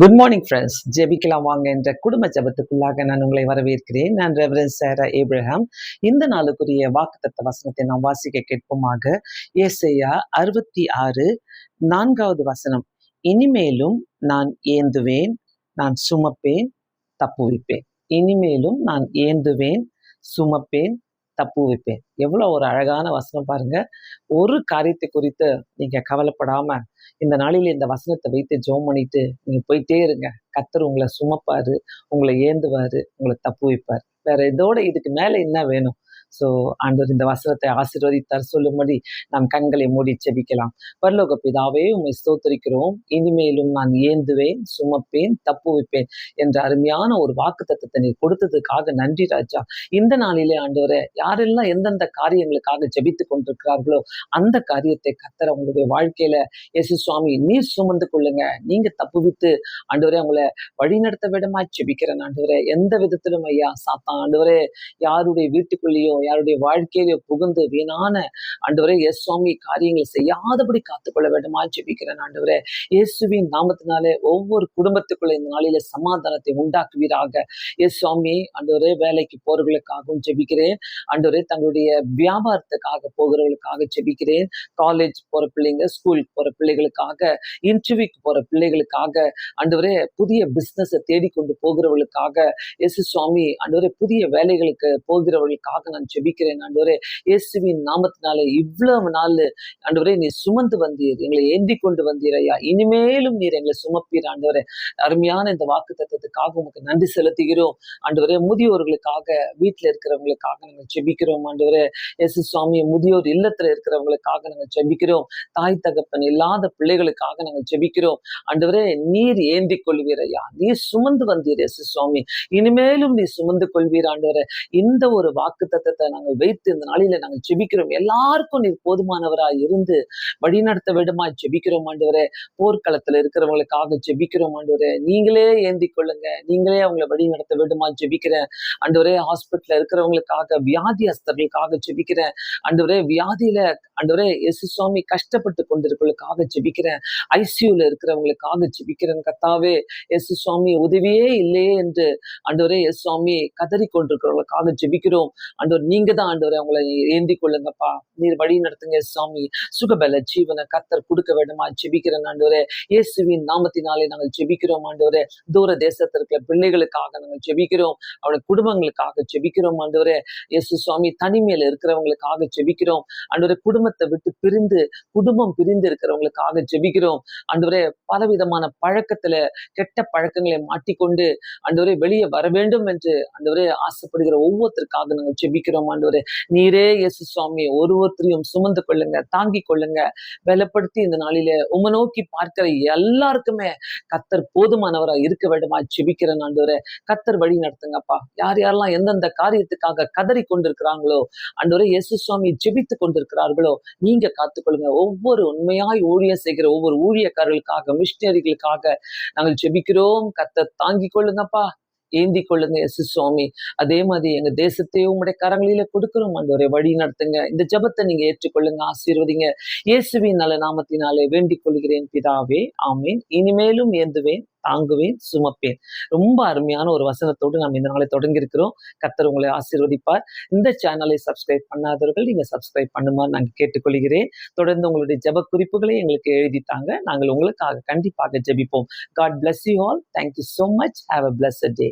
Good morning friends ஜெபிக்கலாம் வாங்க என்ற குடும்ப ஜெபத்துக்குள்ளாக நான் உங்களை வரவேற்கிறேன். நான் ரெவரன் சேரா ஏப்ரஹாம் இந்த நாளுக்குரிய வாக்குத்தத்த வசனத்தை நாம் வாசிக்க கேட்போமாக. ஏசையா அறுபத்தி ஆறு நான்காவது வசனம். இனிமேலும் நான் ஏந்துவேன் நான் சுமப்பேன் தப்புவிப்பேன். இனிமேலும் நான் ஏந்துவேன் சுமப்பேன் தப்பு வைப்பேன். எவ்வளோ ஒரு அழகான வசனம் பாருங்க. ஒரு காரியத்தை குறித்து நீங்க கவலைப்படாம இந்த நாளில் இந்த வசனத்தை வைத்து ஜோம் பண்ணிட்டு நீங்க போயிட்டே இருங்க. கத்தர் உங்களை சுமப்பாரு உங்களை ஏந்துவாரு உங்களை தப்பு வைப்பார். வேற இதோட இதுக்கு மேல என்ன வேணும்? ஸோ ஆண்டவர் இந்த வசனத்தை ஆசீர்வதித்தார். சொல்லும்படி நாம் கண்களை மூடி செபிக்கலாம் பரலோக பிதாவே உண்மை ஸ்தோத்தரிக்கிறோம். இனிமேலும் நான் ஏந்துவேன் சுமப்பேன் தப்புவிப்பேன் என்ற அருமையான ஒரு வாக்கு தத்துவத்தை நீ கொடுத்ததுக்காக நன்றி ராஜா. இந்த நாளிலே ஆண்டவரை யாரெல்லாம் எந்தெந்த காரியங்களுக்காக ஜெபித்து கொண்டிருக்கிறார்களோ அந்த காரியத்தை கத்தர் அவங்களுடைய வாழ்க்கையில இயேசு சுவாமி நீர் சுமந்து கொள்ளுங்க. நீங்க தப்புவித்து ஆண்டவரே அவங்கள வழிநடத்த விடமா ஜெபிக்கிறேன் ஆண்டவரே. எந்த விதத்திலும் ஐயா சாத்தான் ஆண்டவரே யாருடைய வீட்டுக்குள்ளேயோ யாருடைய வாழ்க்கையிலோ புகுந்து வீணான ஆண்டவரே எஸ் சுவாமி காரியங்களை செய்யாதபடி காத்துக்கொள்ள வேண்டுமா ஜெபிக்கிறேன் ஆண்டவரே. இயேசுவின் நாமத்தினாலே ஒவ்வொரு குடும்பத்துக்குள்ள இந்த நாளில சமாதானத்தை உண்டாக்குவீராக. எஸ் சுவாமி ஆண்டவரே வேலைக்கு போறவர்களுக்காகவும் ஜெபிக்கிறேன். ஆண்டவரே தங்களுடைய வியாபாரத்துக்காக போகிறவர்களுக்காக ஜெபிக்கிறேன். காலேஜ் போற பிள்ளைங்க ஸ்கூலுக்கு போற பிள்ளைகளுக்காக இன்டர்வியூக்கு போற பிள்ளைகளுக்காக ஆண்டவரே புதிய பிசினஸ் தேடிக்கொண்டு போகிறவர்களுக்காக எஸ் சுவாமி ஆண்டவரே புதிய வேலைகளுக்கு போகிறவர்களுக்காக நான் ஜெபிக்கிறேன் ஆண்டவரே. இயேசுவின் நாமத்தினாலே இவ்வளவு நாள் ஆண்டவரே நீ சுமந்து வந்தீர். எங்களை ஏந்தி கொண்டு வந்தீர் ஐயா இனிமேலும் நீர் எங்களை சுமப்பீர் ஆண்டவரே. அருமையான இந்த வாக்கு தத்துவத்துக்காக உமக்கு நன்றி செலுத்துகிறோம். ஆண்டவரே முதியோர்களுக்காக வீட்டில் இருக்கிறவங்களுக்காக நாங்கள் ஜெபிக்கிறோம் ஆண்டவரே. எஸ் சுவாமி முதியோர் இல்லத்துல இருக்கிறவங்களுக்காக நாங்கள் ஜெபிக்கிறோம். தாய் தகப்பன் இல்லாத பிள்ளைகளுக்காக நாங்கள் ஜெபிக்கிறோம். ஆண்டவரே நீர் ஏந்தி கொள்வீர் ஐயா நீர் சுமந்து வந்தீர் எஸ் சுவாமி. இனிமேலும் நீ சுமந்து கொள்வீர் ஆண்டவரே. இந்த ஒரு வாக்கு தத்தத்தை நாங்கள் வைத்து இந்த நாளில நாங்கள் ஜெபிக்கிறோம் எல்லாருக்கும் நீர் போதுமானவராய் இருந்து வழிநடத்த விடமா ஜெபிக்கிறோம் ஆண்டவரே. போர்க்களத்துல இருக்கிறவங்களுக்காக ஜெபிக்கிறோம் ஆண்டவரே. நீங்களே ஏந்தி கொள்ளுங்க. நீங்களே அவங்கள வழி நடத்த விடுமா ஜெபிக்கிறேன் ஆண்டவரே. ஹாஸ்பிட்டல்ல இருக்கிறவங்களுக்காக வியாதியஸ்தர்களுக்காக ஜெபிக்கிறேன் ஆண்டவரே. வியாதியில ஆண்டவரே எசு சுவாமி கஷ்டப்பட்டு கொண்டிருக்கிறவங்களுக்காக ஜெபிக்கிறேன் ஐசியூல இருக்கிறவங்களுக்காக ஜெபிக்கிறேன் கத்தாவே. எசு சுவாமி உதவியே இல்லையே என்று ஆண்டவரே எஸ் சுவாமி கதறி கொண்டிருக்கிறவங்களுக்காக ஜெபிக்கிறோம் ஆண்டவர் நீங்க தான் ஆண்டவரை அவங்களை ஏந்தி கொள்ளுங்கப்பா நீர் வழி நடத்துங்க சுவாமி சுகபல ஜீவனை கத்தர் கொடுக்க வேண்டுமா? ஜெபிக்கிறேன் ஆண்டவரே. இயேசுவின் நாமத்தினாலே நாங்கள் ஜெபிக்கிறோம் ஆண்டவரே. தூர தேசத்தில் இருக்கிற பிள்ளைகளுக்காக நாங்கள் ஜெபிக்கிறோம். அவருடைய குடும்பங்களுக்காக ஜெபிக்கிறோம் ஆண்டவரே. இயேசு சுவாமி தனிமையில இருக்கிறவங்களுக்காக ஜெபிக்கிறோம். ஆண்டவரே குடும்பத்தை விட்டு பிரிந்து குடும்பம் பிரிந்து இருக்கிறவங்களுக்காக ஜெபிக்கிறோம். ஆண்டவரே பலவிதமான பழக்கத்துல கெட்ட பழக்கங்களை மாட்டிக்கொண்டு ஆண்டவரே வெளியே வர வேண்டும் என்று ஆண்டவரே ஆசைப்படுகிற ஒவ்வொருத்தருக்காக நாங்கள் ஜெபிக்கிறோம். ஆண்டவரே. நீரே இயேசு சுவாமி ஒருவொருத்தரையும் சுமந்து கொள்ளுங்க தாங்கி கொள்ளுங்க. பலப்படுத்தி இந்த நாளில உம நோக்கி பார்க்கிற எல்லாருக்குமே கத்தர் போதுமானவராக இருக்க வேண்டுமா? ஜெபிக்கிறேன் ஆண்டவரே. கத்தர் வழி நடத்துங்கப்பா. யார் யாரெல்லாம் எந்தெந்த காரியத்துக்காக கதறி கொண்டிருக்கிறாங்களோ ஆண்டவரே இயேசு சுவாமி ஜெபித்து கொண்டிருக்கிறார்களோ நீங்க காத்துக்கொள்ளுங்க. ஒவ்வொரு உண்மையாய் ஊழியம் செய்கிற ஒவ்வொரு ஊழியக்காரர்களுக்காக மிஷினரிகளுக்காக நாங்கள் ஜெபிக்கிறோம். கத்தர் தாங்கி கொள்ளுங்கப்பா. ஏந்தி கொள்ளுங்க எஸ் சுவாமி. அதே மாதிரி எங்க தேசத்தையும் உங்களுடைய கரங்களில கொடுக்கிறோம் ஒரு வழி நடத்துங்க. இந்த ஜெபத்தை நீங்க ஏற்றுக்கொள்ளுங்க ஆசீர்வதிங்க. இயேசுவின் நல்ல நாமத்தினாலே வேண்டிக் கொள்கிறேன் பிதாவே. ஆமீன். இனிமேலும் ஏந்துவேன். தாங்குவேன் சுமப்பேன். ரொம்ப அருமையான ஒரு வசனத்தோடு நாம் இந்த நாளை தொடங்கி இருக்கிறோம் கத்தர் உங்களை ஆசீர்வதிப்பார். இந்த சேனலை சப்ஸ்கிரைப் பண்ணாதவர்கள் நீங்க சப்ஸ்கிரைப் பண்ணுமாறு நாங்கள் கேட்டுக்கொள்கிறேன். தொடர்ந்து உங்களுடைய ஜெப குறிப்புகளை எங்களுக்கு எழுதித்தாங்க நாங்கள் உங்களுக்காக கண்டிப்பாக ஜெபிப்போம். God bless you all thank you so much have a bless day